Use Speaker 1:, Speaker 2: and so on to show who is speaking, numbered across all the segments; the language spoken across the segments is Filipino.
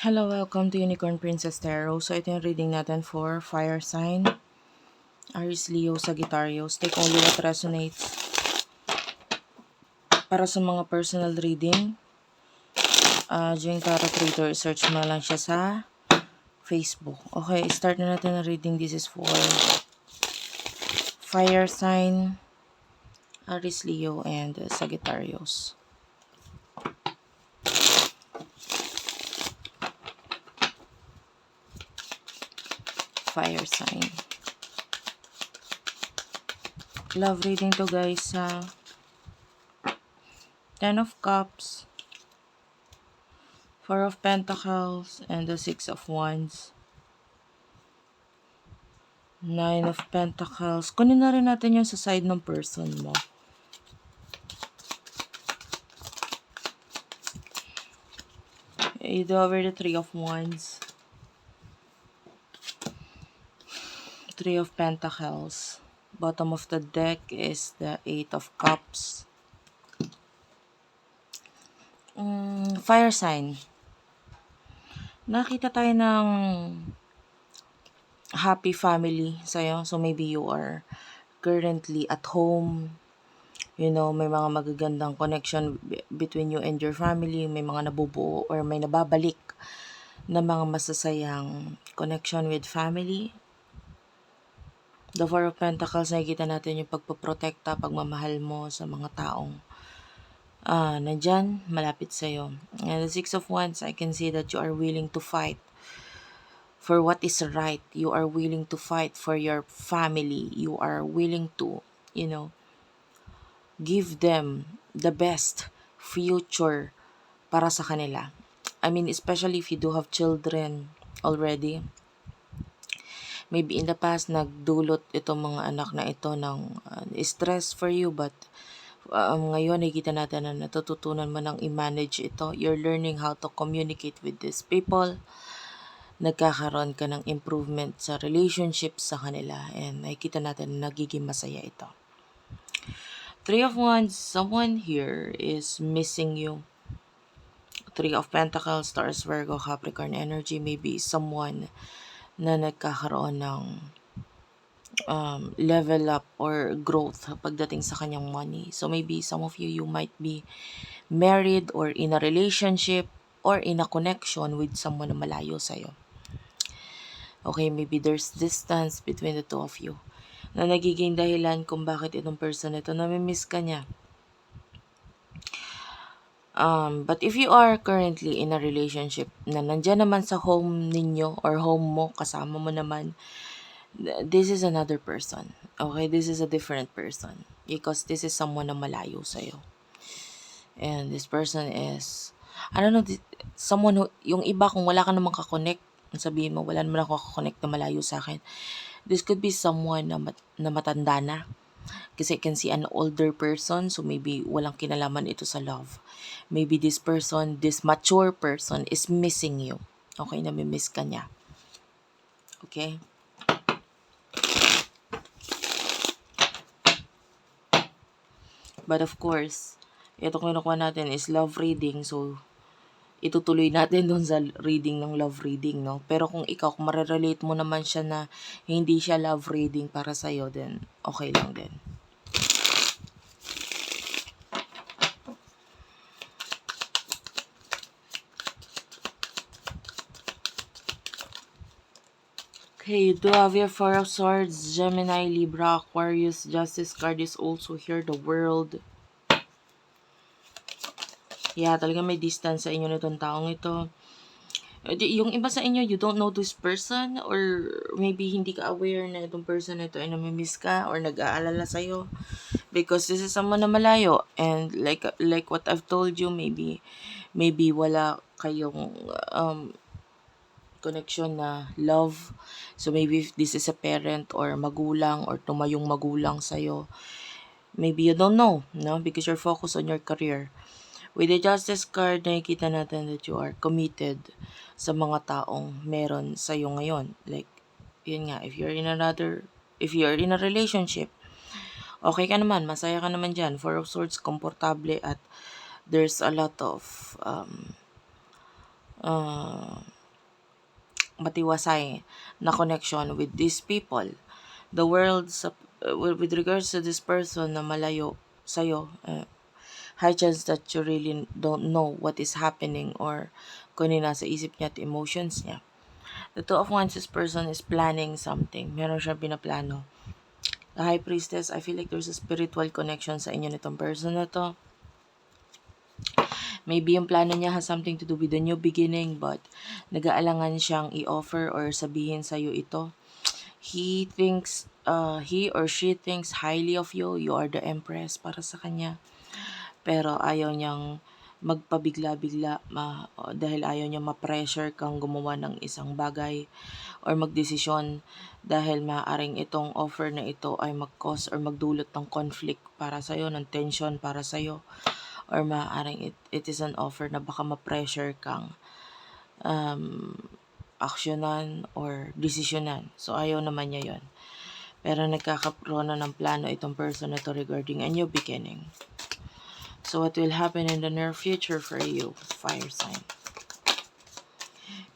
Speaker 1: Hello, welcome to Unicorn Princess Tarot. So, ito yung reading natin for Fire Sign, Aries, Leo, Sagittarius. Take only what resonates. Para sa mga personal reading, uh, during Tarot Reader, search mo lang siya sa Facebook. Okay, start na natin ang reading. This is for Fire Sign, Aries, Leo, and Sagittarius. Fire sign. Love reading to guys sa Ten of Cups, Four of Pentacles, and the Six of Wands. Nine of Pentacles. Kunin na rin natin yung sa side ng person mo. You do over the Three of Wands. Three of Pentacles. Bottom of the deck is the Eight of Cups. Mm, fire sign. Nakita tayo ng happy family sa'yo. So maybe you are currently at home. You know, may mga magagandang connection between you and your family. May mga nabubuo or may nababalik na mga masasayang connection with family The Four of Pentacles, nakikita natin yung pagpoprotekta, pagmamahal mo sa mga taong uh, nandyan, malapit sa'yo. And the Six of Wands, I can see that you are willing to fight for what is right. You are willing to fight for your family. You are willing to, you know, give them the best future para sa kanila. I mean, especially if you do have children already maybe in the past nagdulot itong mga anak na ito ng uh, stress for you but um, ngayon nakikita natin na natututunan mo ng i-manage ito. You're learning how to communicate with these people. Nagkakaroon ka ng improvement sa relationship sa kanila and nakikita natin na nagiging masaya ito. Three of Wands, someone here is missing you. Three of Pentacles, Stars, Virgo, Capricorn energy, maybe someone na nagkakaroon ng um, level up or growth pagdating sa kanyang money. So maybe some of you, you might be married or in a relationship or in a connection with someone na malayo sa'yo. Okay, maybe there's distance between the two of you na nagiging dahilan kung bakit itong person ito namimiss ka niya. Um, but if you are currently in a relationship na nandyan naman sa home ninyo or home mo, kasama mo naman, this is another person. Okay? This is a different person. Because this is someone na malayo sa'yo. And this person is, I don't know, someone who, yung iba kung wala ka namang kakonect, sabihin mo, wala naman ako kakonect na malayo sa akin. This could be someone na, mat, na matanda na kasi I can see an older person, so maybe walang kinalaman ito sa love. Maybe this person, this mature person is missing you. Okay, nami-miss ka niya. Okay? But of course, ito kinukuha natin is love reading, so itutuloy natin doon sa reading ng love reading, no? Pero kung ikaw, kung marerelate mo naman siya na hindi siya love reading para sa'yo, then okay lang din. Okay, you do have your Four of Swords, Gemini, Libra, Aquarius, Justice card is also here, the World. Yeah, talaga may distance sa inyo nitong taong ito. Yung iba sa inyo, you don't know this person or maybe hindi ka aware na itong person na ito ay namimiss ka or nag-aalala sa'yo because this is someone na malayo and like like what I've told you, maybe maybe wala kayong um, connection na love. So maybe if this is a parent or magulang or tumayong magulang sa'yo, maybe you don't know, no? Because you're focused on your career. With the Justice card, nakikita natin that you are committed sa mga taong meron sa'yo ngayon. Like, yun nga, if you're in another, if you're in a relationship, okay ka naman, masaya ka naman dyan. Four of Swords, komportable at there's a lot of um, uh, matiwasay na connection with these people. The world, sa, uh, with regards to this person na malayo sa'yo, uh, high chance that you really don't know what is happening or kung ano nasa isip niya at emotions niya. The Two of Wands, this person is planning something. Meron siyang pinaplano. The High Priestess, I feel like there's a spiritual connection sa inyo nitong person na to. Maybe yung plano niya has something to do with a new beginning but nag-aalangan siyang i-offer or sabihin sa'yo ito. He thinks, uh, he or she thinks highly of you. You are the empress para sa kanya. Pero ayaw niyang magpabigla-bigla ma, dahil ayaw niya ma-pressure kang gumawa ng isang bagay or magdesisyon dahil maaaring itong offer na ito ay mag-cause or magdulot ng conflict para sa'yo, ng tension para sa'yo or maaaring it, it is an offer na baka ma-pressure kang um, aksyonan or desisyonan. So, ayaw naman niya yon Pero nagkakaroon na ng plano itong person na to regarding a new beginning. So, what will happen in the near future for you, fire sign?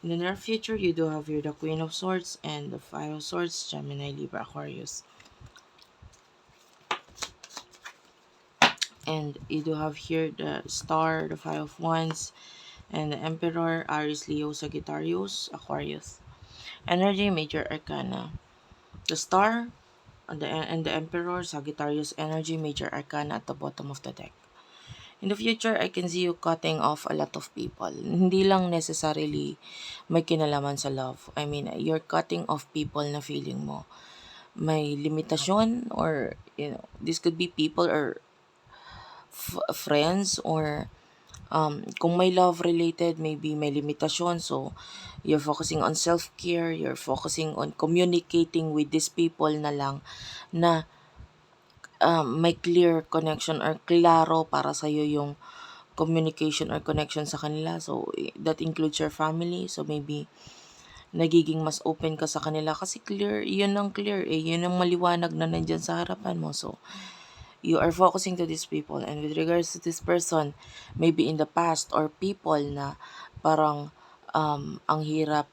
Speaker 1: In the near future, you do have here the Queen of Swords and the Five of Swords, Gemini, Libra, Aquarius. And you do have here the Star, the Five of Wands, and the Emperor, Aries, Leo, Sagittarius, Aquarius. Energy, Major Arcana. The Star and the, and the Emperor, Sagittarius energy, Major Arcana at the bottom of the deck. In the future, I can see you cutting off a lot of people. Hindi lang necessarily may kinalaman sa love. I mean, you're cutting off people na feeling mo may limitasyon or, you know, this could be people or f- friends or um, kung may love related, maybe may limitasyon. So, you're focusing on self-care, you're focusing on communicating with these people na lang na um, may clear connection or klaro para sa iyo yung communication or connection sa kanila. So, that includes your family. So, maybe nagiging mas open ka sa kanila kasi clear, yun ang clear eh. Yun ang maliwanag na nandyan sa harapan mo. So, you are focusing to these people and with regards to this person maybe in the past or people na parang um, ang hirap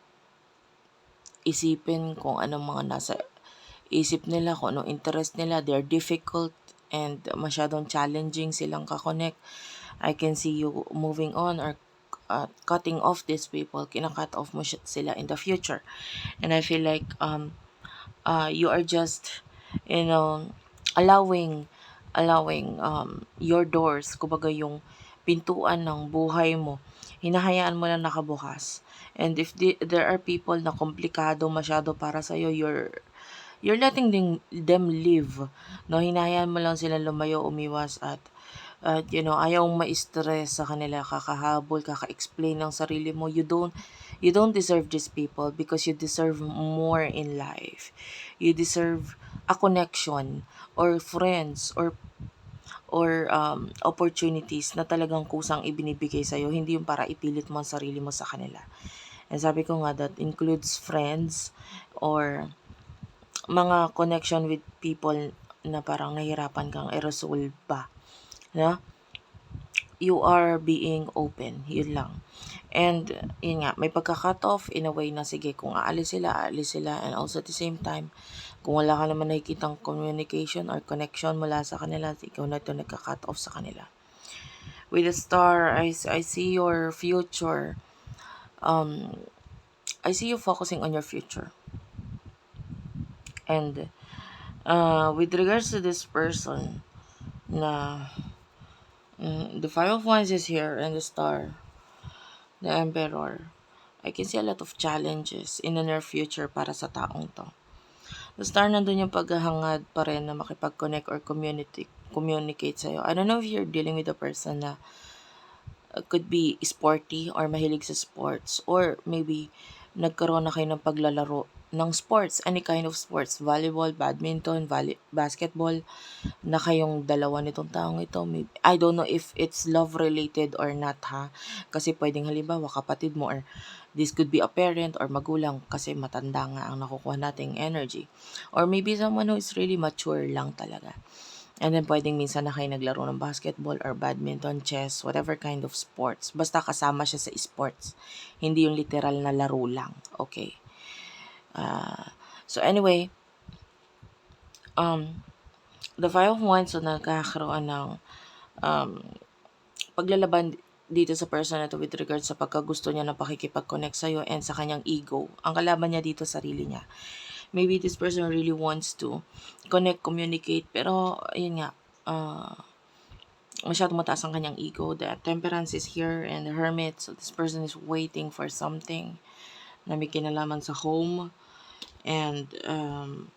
Speaker 1: isipin kung anong mga nasa isip nila, kung anong interest nila, they're difficult and masyadong challenging silang kakonect. I can see you moving on or uh, cutting off these people, kinakat off mo sila in the future. And I feel like um, uh, you are just, you know, allowing allowing um, your doors, kumbaga yung pintuan ng buhay mo, hinahayaan mo lang nakabukas. And if the, there are people na komplikado masyado para sa'yo, you're, you're letting them, them live. No? Hinahayaan mo lang sila lumayo, umiwas at at you know, ayaw ma-stress sa kanila, kakahabol, kaka-explain ng sarili mo. You don't, you don't deserve these people because you deserve more in life. You deserve a connection or friends or or um, opportunities na talagang kusang ibinibigay sa'yo, hindi yung para ipilit mo ang sarili mo sa kanila. And sabi ko nga, that includes friends or mga connection with people na parang nahirapan kang i-resolve pa. Na? You are being open. Yun lang. And, yun nga, may pagka-cut off in a way na sige, kung aalis sila, aalis sila. And also at the same time, kung wala ka naman nakikitang communication or connection mula sa kanila, ikaw na ito nagka-cut off sa kanila. With the star, I, I see your future. Um, I see you focusing on your future. And uh, with regards to this person, na mm, the Five of Wands is here and the Star, the Emperor. I can see a lot of challenges in the near future para sa taong to. The star nandun yung paghahangad pa rin na makipag-connect or community, communicate sa'yo. I don't know if you're dealing with a person na uh, could be sporty or mahilig sa sports or maybe nagkaroon na kayo ng paglalaro ng sports, any kind of sports, volleyball, badminton, volley, basketball, na kayong dalawa nitong taong ito. Maybe, I don't know if it's love related or not ha. Kasi pwedeng halimbawa kapatid mo or This could be a parent or magulang kasi matanda nga ang nakukuha nating energy. Or maybe someone who is really mature lang talaga. And then, pwedeng minsan na kayo naglaro ng basketball or badminton, chess, whatever kind of sports. Basta kasama siya sa sports. Hindi yung literal na laro lang. Okay. Ah, so, anyway, um, the Five of Wands, so nagkakaroon ng um, paglalaban dito sa person na to with regards sa pagkagusto niya na pakikipag-connect sa'yo and sa kanyang ego. Ang kalaban niya dito, sarili niya. Maybe this person really wants to connect, communicate, pero, ayun nga, uh, masyadong mataas ang kanyang ego. The temperance is here and the hermit. So, this person is waiting for something na may kinalaman sa home. And, um,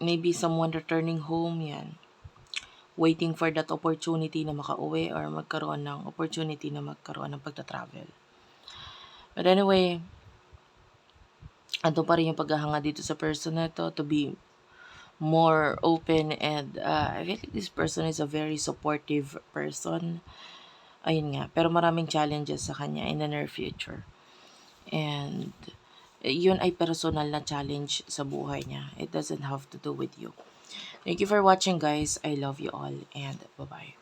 Speaker 1: maybe someone returning home yan. Waiting for that opportunity na makauwi or magkaroon ng opportunity na magkaroon ng pagta-travel. But anyway, ando pa rin yung paghahanga dito sa person na to to be more open and uh, I feel like this person is a very supportive person. Ayun nga, pero maraming challenges sa kanya in the near future. And eh, yun ay personal na challenge sa buhay niya. It doesn't have to do with you. Thank you for watching guys. I love you all and bye-bye.